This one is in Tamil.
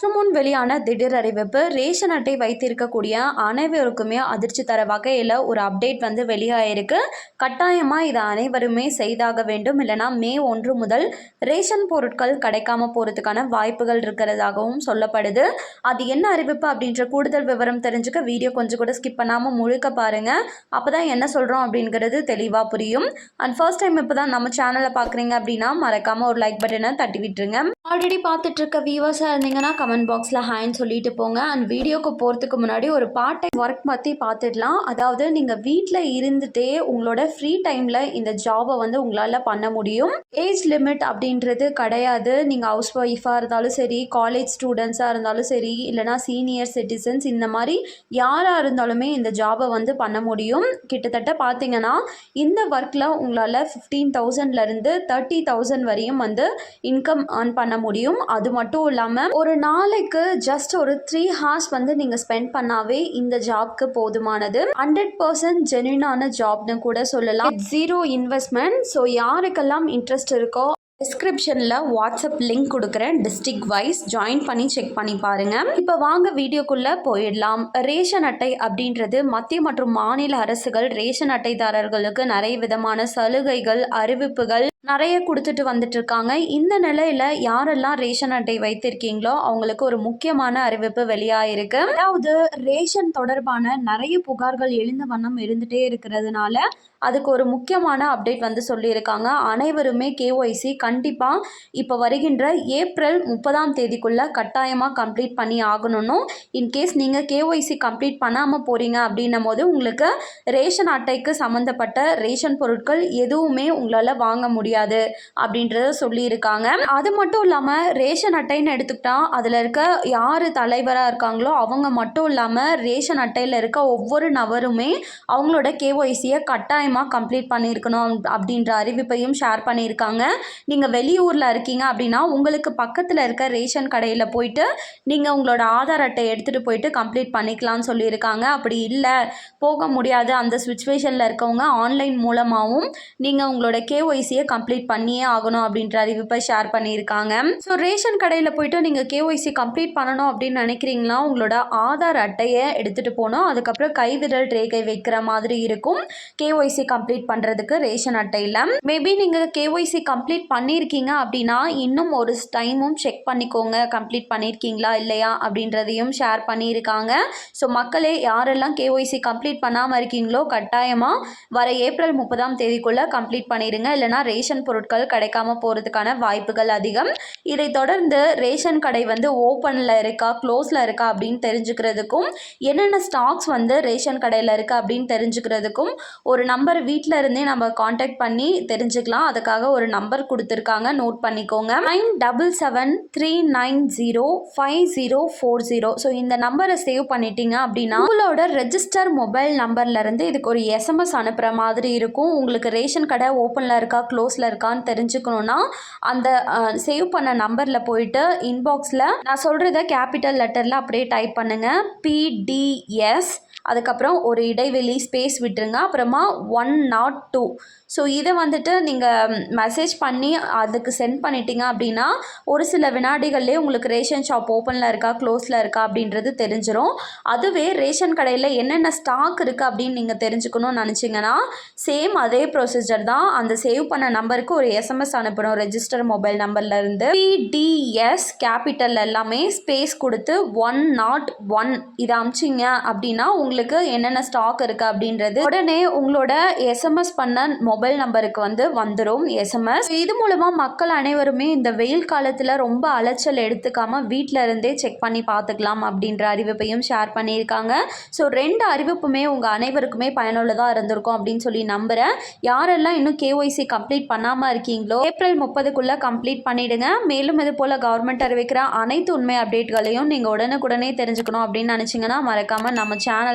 சற்று முன் வெளியான திடீர் அறிவிப்பு ரேஷன் அட்டை வைத்திருக்கக்கூடிய அனைவருக்குமே அதிர்ச்சி தர வகையில் ஒரு அப்டேட் வந்து வெளியாயிருக்கு. கட்டாயமாக இதை அனைவருமே செய்தாக வேண்டும். இல்லைனா மே ஒன்று முதல் ரேஷன் பொருட்கள் கிடைக்காம போகிறதுக்கான வாய்ப்புகள் இருக்கிறதாகவும் சொல்லப்படுது. அது என்ன அறிவிப்பு அப்படின்ற கூடுதல் விவரம் தெரிஞ்சுக்க வீடியோ கொஞ்சம் கூட ஸ்கிப் பண்ணாமல் முழுக்க பாருங்கள் அப்போ தான் என்ன சொல்கிறோம் அப்படிங்கிறது தெளிவாக புரியும். அண்ட் ஃபர்ஸ்ட் டைம் இப்போ தான் நம்ம சேனலை பார்க்குறீங்க அப்படின்னா மறக்காமல் ஒரு லைக் பட்டனை தட்டி விட்டுருங்க. ஆல்ரெடி பார்த்துட்டு இருக்க வியூவர்ஸாக இருந்தீங்கன்னா கமெண்ட் பாக்ஸில் ஹாய்ன்னு சொல்லிட்டு போங்க. அண்ட் வீடியோக்கு போகிறதுக்கு முன்னாடி ஒரு பார்ட் டைம் ஒர்க் பற்றி பார்த்துடலாம் அதாவது நீங்கள் வீட்டில் இருந்துகிட்டே உங்களோட ஃப்ரீ டைமில் இந்த ஜாபை வந்து உங்களால் பண்ண முடியும். ஏஜ் லிமிட் அப்படின்றது கிடையாது. நீங்கள் ஹவுஸ் ஒய்ஃபாக இருந்தாலும் சரி காலேஜ் ஸ்டூடெண்ட்ஸாக இருந்தாலும் சரி இல்லைனா சீனியர் சிட்டிசன்ஸ் இந்த மாதிரி யாராக இருந்தாலுமே இந்த ஜாபை வந்து பண்ண முடியும். கிட்டத்தட்ட பார்த்தீங்கன்னா இந்த ஒர்க்கில் உங்களால் ஃபிஃப்டீன் தௌசண்ட்லேருந்து தேர்ட்டி தௌசண்ட் வரையும் வந்து இன்கம் ஏர்ன் பண்ண முடியும். அது மட்டும் இல்லாமல் ஒரு நாள் நாளைக்கு ஜஸ்ட் ஒரு த்ரீ ஹார்ஸ் வந்து நீங்கள் ஸ்பெண்ட் பண்ணாவே இந்த ஜாப்க்கு போதுமானது. ஹண்ட்ரட் பர்சன்ட் ஜென்யூனான ஜாப்னு கூட சொல்லலாம். ஜீரோ இன்வெஸ்ட்மெண்ட் ஸோ யாருக்கெல்லாம் இன்ட்ரெஸ்ட் இருக்கோ டிஸ்கிரிப்ஷனில் வாட்ஸ்அப் லிங்க் கொடுக்குறேன். டிஸ்ட்ரிக்ட் வைஸ் ஜாயின் பண்ணி செக் பண்ணி பாருங்கள் இப்போ வாங்க வீடியோக்குள்ளே போயிடலாம். ரேஷன் அட்டை அப்படின்றது மத்திய மற்றும் மாநில அரசுகள் ரேஷன் அட்டைதாரர்களுக்கு நிறைய விதமான சலுகைகள் அறிவிப்புகள் நிறைய கொடுத்துட்டு வந்துட்டுருக்காங்க. இந்த நிலையில் யாரெல்லாம் ரேஷன் அட்டை வைத்திருக்கீங்களோ அவங்களுக்கு ஒரு முக்கியமான அறிவிப்பு வெளியாயிருக்கு. அதாவது ரேஷன் தொடர்பான நிறைய புகார்கள் எழுந்த வண்ணம் இருந்துகிட்டே இருக்கிறதுனால அதுக்கு ஒரு முக்கியமான அப்டேட் வந்து சொல்லியிருக்காங்க. அனைவருமே கேஒய்சி கண்டிப்பாக இப்போ வருகின்ற ஏப்ரல் முப்பதாம் தேதிக்குள்ளே கட்டாயமாக கம்ப்ளீட் பண்ணி ஆகணும்னும். இன்கேஸ் நீங்கள் கேஒய்சி கம்ப்ளீட் பண்ணாமல் போகிறீங்க அப்படின்னும் போது உங்களுக்கு ரேஷன் அட்டைக்கு சம்மந்தப்பட்ட ரேஷன் பொருட்கள் எதுவுமே உங்களால் வாங்க முடியும். முடியாது அப்படின்றத சொல்லியிருக்காங்க. அது மட்டும் இல்லாமல் ரேஷன் அட்டைன்னு எடுத்துக்கிட்டா அதில் இருக்க யார் தலைவராக இருக்காங்களோ அவங்க மட்டும் இல்லாமல் ரேஷன் அட்டையில் இருக்க ஒவ்வொரு நபருமே அவங்களோட கேஒய்சியை கட்டாயமாக கம்ப்ளீட் பண்ணியிருக்கணும் அப்படின்ற அறிவிப்பையும் ஷேர் பண்ணியிருக்காங்க. நீங்கள் வெளியூரில் இருக்கீங்க அப்படின்னா உங்களுக்கு பக்கத்தில் இருக்க ரேஷன் கடையில் போயிட்டு நீங்கள் உங்களோட ஆதார் அட்டை எடுத்துகிட்டு போயிட்டு கம்ப்ளீட் பண்ணிக்கலாம்னு சொல்லியிருக்காங்க. அப்படி இல்லை போக முடியாது. அந்த சுச்சுவேஷனில் இருக்கவங்க ஆன்லைன் மூலமாகவும் நீங்கள் உங்களோட கேஒய்சியை கம்ப்ளீட் பண்ணியே ஆகணும் அப்படின்ற அறிவிப்பை ஷேர் பண்ணியிருக்காங்க. ஸோ ரேஷன் கடையில் போயிட்டு நீங்கள் கேஒய்சி கம்ப்ளீட் பண்ணணும் அப்படின்னு நினைக்கிறீங்களா? உங்களோட ஆதார் அட்டையை எடுத்துகிட்டு போகணும். அதுக்கப்புறம் கைவிரல் ரேகை வைக்கிற மாதிரி இருக்கும். கேஒய்சி கம்ப்ளீட் பண்ணுறதுக்கு ரேஷன் அட்டையில் மேபி நீங்கள் கேஒய்சி கம்ப்ளீட் பண்ணியிருக்கீங்க அப்படின்னா இன்னும் ஒரு டைமும் செக் பண்ணிக்கோங்க. கம்ப்ளீட் பண்ணியிருக்கீங்களா இல்லையா அப்படின்றதையும் ஷேர் பண்ணியிருக்காங்க. ஸோ மக்களே யாரெல்லாம் கேஒய்சி கம்ப்ளீட் பண்ணாமல் இருக்கீங்களோ கட்டாயமாக வர ஏப்ரல் முப்பதாம் தேதிக்குள்ளே கம்ப்ளீட் பண்ணிடுங்க இல்லைனா ரேஷன் ரேஷன் பொருட்கள் கிடைக்காம போகிறதுக்கான வாய்ப்புகள் அதிகம். இதை தொடர்ந்து ரேஷன் கடை வந்து ஓப்பனில் இருக்கா க்ளோஸில் இருக்கா அப்படின்னு தெரிஞ்சுக்கிறதுக்கும் என்னென்ன ஸ்டாக்ஸ் வந்து ரேஷன் கடையில் இருக்குது அப்படின்னு தெரிஞ்சுக்கிறதுக்கும் ஒரு நம்பர் வீட்டில் இருந்தே நம்ம காண்டாக்ட் பண்ணி தெரிஞ்சுக்கலாம். அதுக்காக ஒரு நம்பர் கொடுத்துருக்காங்க. நோட் பண்ணிக்கோங்க. Nine double seven three nine zero five zero four zero so இந்த நம்பரை சேவ் பண்ணிட்டீங்க அப்படின்னா உங்களோட ரெஜிஸ்டர் மொபைல் நம்பர்லேருந்து இதுக்கு ஒரு எஸ்எம்எஸ் அனுப்புகிற மாதிரி இருக்கும். உங்களுக்கு ரேஷன் கடை ஓப்பனில் இருக்கா க்ளோஸில் இருக்கான்னு தெரிஞ்சுக்கணுன்னா அந்த சேவ் பண்ண நம்பரில் போயிட்டு இன்பாக்ஸில் நான் சொல்கிறத கேபிட்டல் லெட்டரில் அப்படியே டைப் பண்ணுங்கள் பிடிஎஸ் அதுக்கப்புறம் ஒரு இடைவெளி ஸ்பேஸ் விட்டுருங்க. அப்புறமா ஒன் நாட் டூ ஸோ இதை வந்துட்டு நீங்கள் மெசேஜ் பண்ணி அதுக்கு சென்ட் பண்ணிட்டீங்க அப்படின்னா ஒரு சில வினாடிகள்லேயே உங்களுக்கு ரேஷன் ஷாப் ஓப்பனில் இருக்கா க்ளோஸில் இருக்கா அப்படின்றது தெரிஞ்சிடும் அதுவே ரேஷன் கடையில் என்னென்ன ஸ்டாக் இருக்குது அப்படின்னு நீங்கள் தெரிஞ்சுக்கணும்னு நினச்சிங்கன்னா சேம் அதே ப்ரொசீஜர் தான். அந்த சேவ் பண்ண நம்பருக்கு ஒரு எஸ்எம்எஸ் அனுப்பணும். ரெஜிஸ்டர் மொபைல் நம்பர்லேருந்து பிடிஎஸ் கேபிட்டல் எல்லாமே ஸ்பேஸ் கொடுத்து ஒன் நாட் ஒன் இதை அமிச்சிங்க அப்படின்னா உங்களுக்கு என்னென்ன ஸ்டாக் இருக்குது அப்படின்றது உடனே உங்களோட எஸ்எம்எஸ் பண்ண மொபைல் நம்பருக்கு வந்து வந்துடும் எஸ்எம்எஸ் இது மூலமாக மக்கள் அனைவருமே இந்த வெயில் காலத்தில் ரொம்ப அலைச்சல் எடுத்துக்காமல் வீட்டில் இருந்தே செக் பண்ணி பார்த்துக்கலாம் அப்படின்ற அறிவிப்பையும் ஷேர் பண்ணியிருக்காங்க. ஸோ ரெண்டு அறிவிப்புமே உங்கள் அனைவருக்குமே பயனுள்ளதாக இருந்திருக்கும் அப்படின்னு சொல்லி நம்புகிறேன் யாரெல்லாம் இன்னும் கேஒய்சி கம்ப்ளீட் பண்ணாமல் இருக்கீங்களோ ஏப்ரல் முப்பதுக்குள்ளே கம்ப்ளீட் பண்ணிவிடுங்க மேலும் இது போல் கவர்மெண்ட் அறிவிக்கிற அனைத்து உண்மை அப்டேட்களையும் நீங்கள் உடனுக்குடனே தெரிஞ்சுக்கணும் அப்படின்னு நினச்சிங்கன்னா மறக்காமல் நம்ம